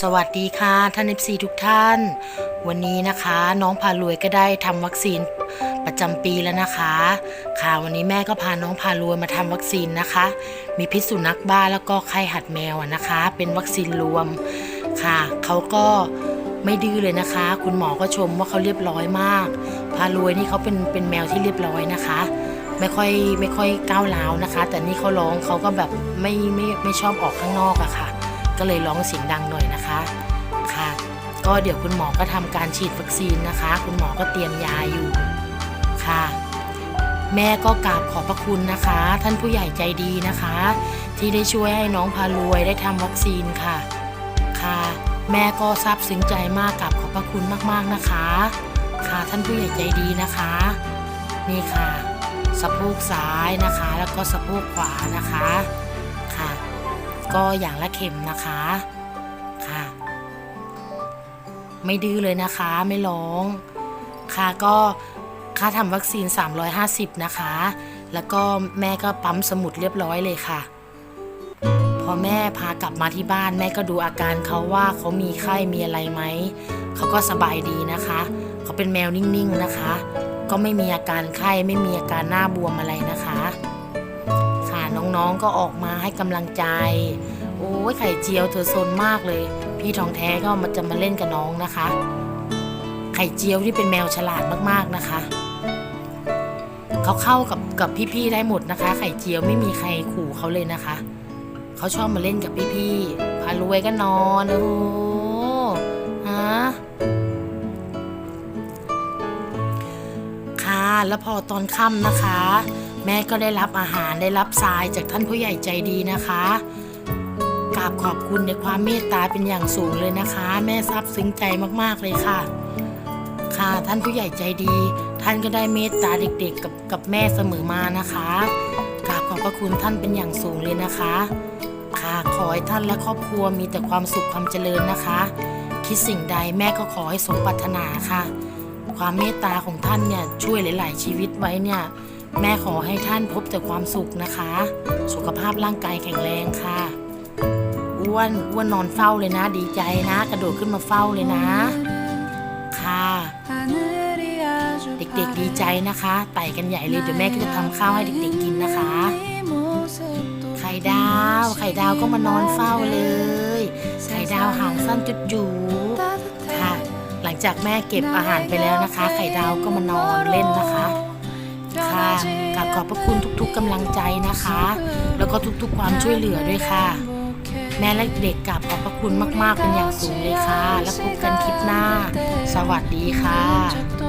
สวัสดีค่ะท่านเอฟซีทุกท่าน วันนี้นะคะน้องพารวยก็ได้ทำวัคซีนประจำปีแล้วนะคะ ค่ะวันนี้แม่ก็พาน้องพารวยมาทำวัคซีนนะคะ มีพิษสุนัขบ้าแล้วก็ไข้หัดแมวนะคะ เป็นวัคซีนรวมค่ะเขาก็ไม่ดื้อเลยนะคะ คุณหมอก็ชมว่าเขาเรียบร้อยมาก พารวยนี่เขาเป็นเป็นแมวที่เรียบร้อยนะคะ ไม่ค่อยไม่ค่อยก้าวร้าวนะคะ แต่นี่เขาร้องเขาก็แบบไม่ไม่ไม่ชอบออกข้างนอกอะค่ะ ก็เลยร้องเสียงดังหน่อยนะคะค่ะ ก็เดี๋ยวคุณหมอก็ทำการฉีดวัคซีนนะคะ คุณหมอก็เตรียมยาอยู่ค่ะ แม่ก็กราบขอบพระคุณนะคะ ท่านผู้ใหญ่ใจดีนะคะ ที่ได้ช่วยให้น้องพารวยได้ทำวัคซีนค่ะค่ะ แม่ก็ซาบซึ้งใจมากกราบขอบพระคุณมากๆนะคะ ค่ะท่านผู้ใหญ่ใจดีนะคะ นี่ค่ะสะโพกซ้ายนะคะ แล้วก็สะโพกขวานะคะ ก็อย่างละเข็มนะคะค่ะ ไม่ดื้อเลยนะคะไม่ร้อง ค่ะก็ค่าทำวัคซีน 350 นะคะ แล้วก็แม่ก็ปั๊มสมุดเรียบร้อยเลยค่ะ พอแม่พากลับมาที่บ้านแม่ก็ดูอาการเขาว่าเขามีไข้มีอะไรไหม เขาก็สบายดีนะคะ เขาเป็นแมวนิ่งๆนะคะ ก็ไม่มีอาการไข้ไม่มีอาการหน้าบวมอะไรนะคะค่ะ น้องๆก็ออกมาให้กำลังใจ โอ้ยไข่เจียวเธอโซนมากเลย พี่ทองแท้ก็มาจะมาเล่นกับน้องนะคะ ไข่เจียวที่เป็นแมวฉลาดมากๆนะคะเขาเข้ากับกับพี่ๆได้หมดนะคะ ไข่เจียวไม่มีใครขู่เขาเลยนะคะเขาชอบมาเล่นกับพี่ๆพารวยก็นอนโอ้โหฮะค่ะแล้วพอตอนค่ำนะคะ แม่ก็ได้รับอาหารได้รับทรายจากท่านผู้ใหญ่ใจดีนะคะกราบขอบคุณในความเมตตาเป็นอย่างสูงเลยนะคะ แม่ซาบซึ้งใจมากๆเลยค่ะ ค่ะท่านผู้ใหญ่ใจดี ท่านก็ได้เมตตาเด็กๆกับกับแม่เสมอมานะคะกราบขอบพระคุณท่านเป็นอย่างสูงเลยนะคะ ค่ะขอให้ท่านและครอบครัวมีแต่ความสุขความเจริญนะคะ คิดสิ่งใดแม่ก็ขอให้สมปรารถนาค่ะ ความเมตตาของท่านเนี่ยช่วยหลาย ๆ ชีวิตไว้เนี่ย แม่ขอให้ท่านพบแต่ความสุขนะคะ สุขภาพร่างกายแข็งแรงค่ะ อ้วนอ้วนนอนเฝ้าเลยนะ ดีใจนะ กระโดดขึ้นมาเฝ้าเลยนะ ค่ะ เด็กๆดีใจนะคะไต่กันใหญ่เลยเดี๋ยวแม่ก็จะทำข้าวให้เด็กๆกินนะคะ ไข่ดาว ไข่ดาวก็มานอนเฝ้าเลย ไข่ดาวหางสั้นจุดจูค่ะ หลังจากแม่เก็บอาหารไปแล้วนะคะ ไข่ดาวก็มานอนเล่นนะคะค่ะ กราบขอบพระคุณทุกๆกำลังใจนะคะ แล้วก็ทุกๆความช่วยเหลือด้วยค่ะ แม่และเด็กกราบขอบพระคุณมากๆเป็นอย่างสูงเลยค่ะ แล้วพบกันคลิปหน้า สวัสดีค่ะ